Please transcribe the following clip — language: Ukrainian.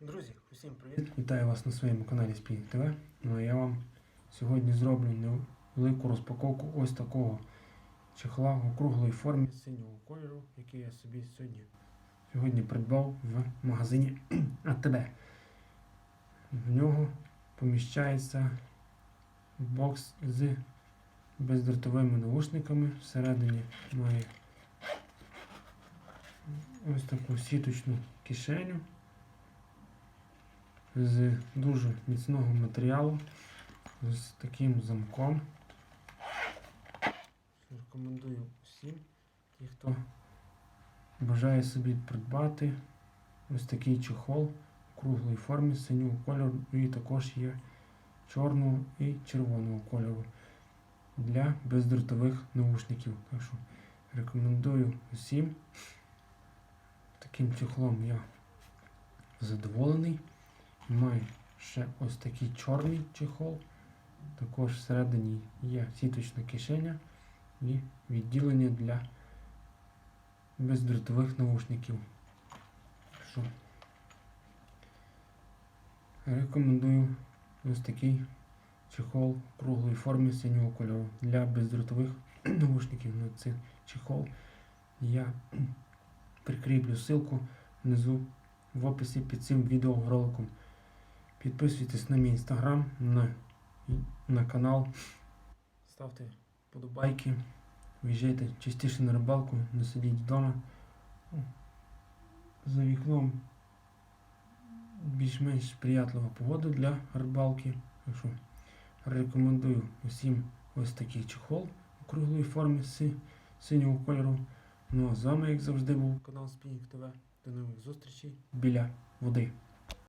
Друзі, усім привіт! Вітаю вас на своєму каналі Spinning TV. Ну а я вам сьогодні зроблю невелику розпаковку ось такого чехла в округлої формі синього кольору, який я собі сьогодні сьогодні придбав в магазині АТБ. В нього поміщається бокс з бездротовими наушниками. Всередині має ось таку сіточну кишеню з дуже міцного матеріалу, з таким замком. Рекомендую всім, ті, хто бажає собі придбати ось такий чехол в круглій формі синього кольору і також є чорного і червоного кольору для бездротових наушників. Так що рекомендую всім. Таким чехлом я задоволений. Маю ще ось такий чорний чехол. Також всередині є сіточна кишеня і відділення для бездротових наушників. Що? Рекомендую ось такий чехол круглої формі синього кольору для бездротових наушників на цей чехол. Я прикріплю ссылку внизу в описі під цим відеороликом. Підписуйтесь на мій інстаграм, на, на канал, ставте подобайки, виїжджайте частіше на рибалку, не сидіть вдома. За вікном більш-менш сприятлива погода для рибалки. Так що рекомендую усім ось такий чехол у круглої формі з синього кольору. Ну а з вами, як завжди, був канал Спінінг ТВ. До нових зустрічей біля води.